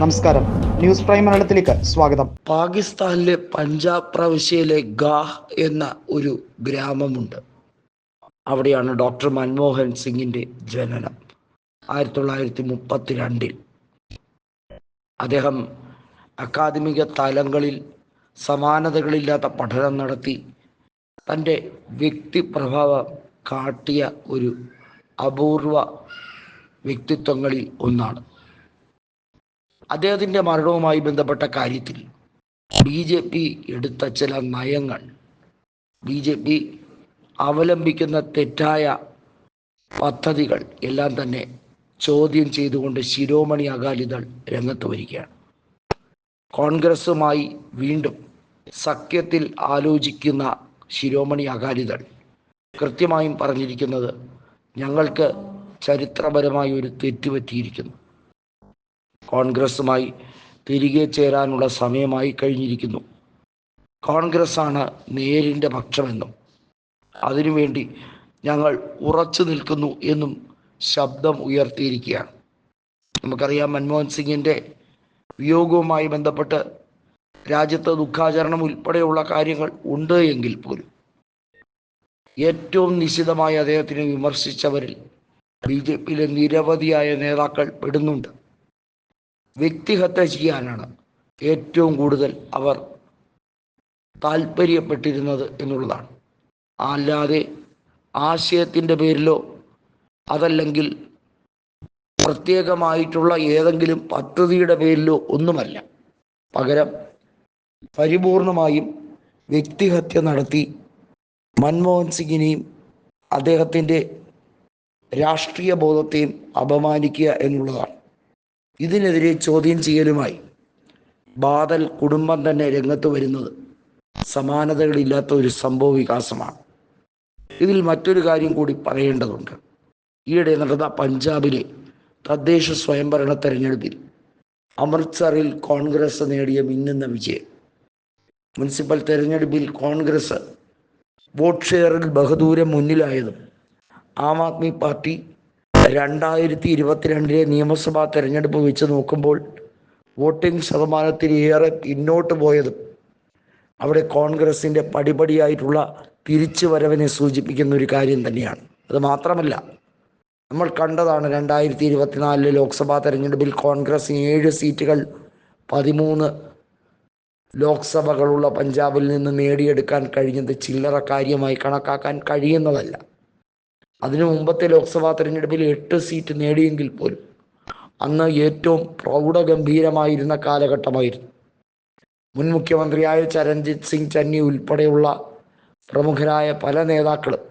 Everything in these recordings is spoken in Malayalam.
നമസ്കാരം. ന്യൂസ് പ്രൈം മലയാളത്തിലേക്ക് സ്വാഗതം. പാകിസ്ഥാനിലെ പഞ്ചാബ് പ്രവിശ്യയിലെ ഗാഹ് എന്ന ഒരു ഗ്രാമമുണ്ട്. അവിടെയാണ് ഡോക്ടർ മൻമോഹൻ സിംഗിന്റെ ജനനം. ആയിരത്തി തൊള്ളായിരത്തി മുപ്പത്തിരണ്ടിൽ അദ്ദേഹം അക്കാദമിക തലങ്ങളിൽ സമാനതകളില്ലാത്ത പഠനം നടത്തി തന്റെ വ്യക്തിപ്രഭാവം കാട്ടിയ ഒരു അപൂർവ വ്യക്തിത്വങ്ങളിൽ ഒന്നാണ്. അദ്ദേഹത്തിന്റെ മരണവുമായി ബന്ധപ്പെട്ട കാര്യത്തിൽ ബി ജെ പി എടുത്ത ചില നയങ്ങൾ ബി ജെ പി അവലംബിക്കുന്ന തെറ്റായ പദ്ധതികൾ എല്ലാം തന്നെ ചോദ്യം ചെയ്തുകൊണ്ട് ശിരോമണി അകാലിദൾ രംഗത്ത് വരികയാണ്. കോൺഗ്രസുമായി വീണ്ടും സഖ്യത്തിൽ ആലോചിക്കുന്ന ശിരോമണി അകാലിദൾ കൃത്യമായും പറഞ്ഞിരിക്കുന്നത് ഞങ്ങൾക്ക് ചരിത്രപരമായി ഒരു തെറ്റ് പറ്റിയിരിക്കുന്നു കോൺഗ്രസുമായി തിരികെ ചേരാനുള്ള സമയമായി കഴിഞ്ഞിരിക്കുന്നു. കോൺഗ്രസ്സാണ് നേരിന്റെ പക്ഷമെന്നും അതിനുവേണ്ടി ഞങ്ങൾ ഉറച്ചു നിൽക്കുന്നു എന്നും ശബ്ദം ഉയർത്തിയിരിക്കുകയാണ്. നമുക്കറിയാം മൻമോഹൻ സിംഗിന്റെ വിയോഗവുമായി ബന്ധപ്പെട്ട് രാജ്യത്ത് ദുഃഖാചരണം ഉൾപ്പെടെയുള്ള കാര്യങ്ങൾ ഉണ്ട് എങ്കിൽ പോലും ഏറ്റവും നിശിതമായി അദ്ദേഹത്തിനെ വിമർശിച്ചവരിൽ ബി ജെ പിയിലെ നിരവധിയായ നേതാക്കൾ പെടുന്നുണ്ട്. വ്യക്തിഹത്യ ചെയ്യാനാണ് ഏറ്റവും കൂടുതൽ അവർ താല്പര്യപ്പെട്ടിരുന്നത് എന്നുള്ളതാണ്. അല്ലാതെ ആശയത്തിന്റെ പേരിലോ അതല്ലെങ്കിൽ പ്രത്യേകമായിട്ടുള്ള ഏതെങ്കിലും പദ്ധതിയുടെ പേരിലോ ഒന്നുമല്ല. പകരം പരിപൂർണമായും വ്യക്തിഹത്യ നടത്തി മൻമോഹൻ സിംഗിനെയും അദ്ദേഹത്തിന്റെ രാഷ്ട്രീയ ബോധത്തെയും അപമാനിക്കുക എന്നുള്ളതാണ്. ഇതിനെതിരെ ചോദ്യം ചെയ്യലുമായി ബാദൽ കുടുംബം തന്നെ രംഗത്ത് വരുന്നത് സമാനതകളില്ലാത്ത ഒരു സംഭവ വികാസമാണ്. ഇതിൽ മറ്റൊരു കാര്യം കൂടി പറയേണ്ടതുണ്ട്. ഈയിടെ നടന്ന പഞ്ചാബിലെ തദ്ദേശ സ്വയംഭരണ തെരഞ്ഞെടുപ്പിൽ അമൃത്സറിൽ കോൺഗ്രസ് നേടിയ മിന്നുന്ന വിജയം. മുനിസിപ്പൽ തെരഞ്ഞെടുപ്പിൽ കോൺഗ്രസ് വോട്ട് ഷെയറിൽ ബഹുദൂരം മുന്നിലായതും ആം ആദ്മി പാർട്ടി രണ്ടായിരത്തി ഇരുപത്തിരണ്ടിലെ നിയമസഭാ തെരഞ്ഞെടുപ്പ് വെച്ച് നോക്കുമ്പോൾ വോട്ടിംഗ് ശതമാനത്തിൽ ഏറെ പിന്നോട്ട് പോയതും അവിടെ കോൺഗ്രസിന്റെ പടിപടിയായിട്ടുള്ള തിരിച്ചു വരവിനെ സൂചിപ്പിക്കുന്ന ഒരു കാര്യം തന്നെയാണ്. അത് മാത്രമല്ല നമ്മൾ കണ്ടതാണ് രണ്ടായിരത്തി ഇരുപത്തിനാലിലെ ലോക്സഭാ തെരഞ്ഞെടുപ്പിൽ കോൺഗ്രസ് ഏഴ് സീറ്റുകൾ പതിമൂന്ന് ലോക്സഭകളുള്ള പഞ്ചാബിൽ നിന്ന് നേടിയെടുക്കാൻ കഴിഞ്ഞത് ചില്ലറ കാര്യമായി കണക്കാക്കാൻ കഴിയുന്നതല്ല. അതിനു മുമ്പത്തെ ലോക്സഭാ തെരഞ്ഞെടുപ്പിൽ എട്ട് സീറ്റ് നേടിയെങ്കിൽ പോലും അന്ന് ഏറ്റവും പ്രൗഢഗംഭീരമായിരുന്ന കാലഘട്ടമായിരുന്നു. മുൻ മുഖ്യമന്ത്രിയായ ചരൺജിത് സിംഗ് ചന്നി ഉൾപ്പെടെയുള്ള പ്രമുഖരായ പല നേതാക്കളും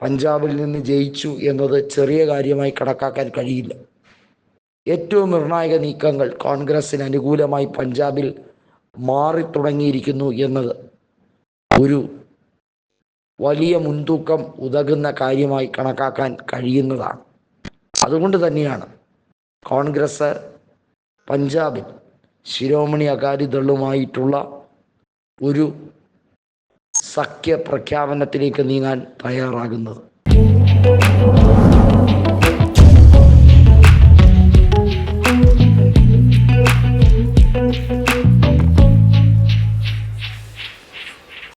പഞ്ചാബിൽ നിന്ന് ജയിച്ചു എന്നത് ചെറിയ കാര്യമായി കണക്കാക്കാൻ കഴിയില്ല. ഏറ്റവും നിർണായക നീക്കങ്ങൾ കോൺഗ്രസിന് അനുകൂലമായി പഞ്ചാബിൽ മാറി തുടങ്ങിയിരിക്കുന്നു എന്നത് ഒരു വലിയ മുൻതൂക്കം ഉതകുന്ന കാര്യമായി കണക്കാക്കാൻ കഴിയുന്നതാണ്. അതുകൊണ്ട് തന്നെയാണ് കോൺഗ്രസ് പഞ്ചാബിൽ ശിരോമണി അകാലിദളുമായിട്ടുള്ള ഒരു സഖ്യ പ്രഖ്യാപനത്തിലേക്ക് നീങ്ങാൻ തയ്യാറാകുന്നത്.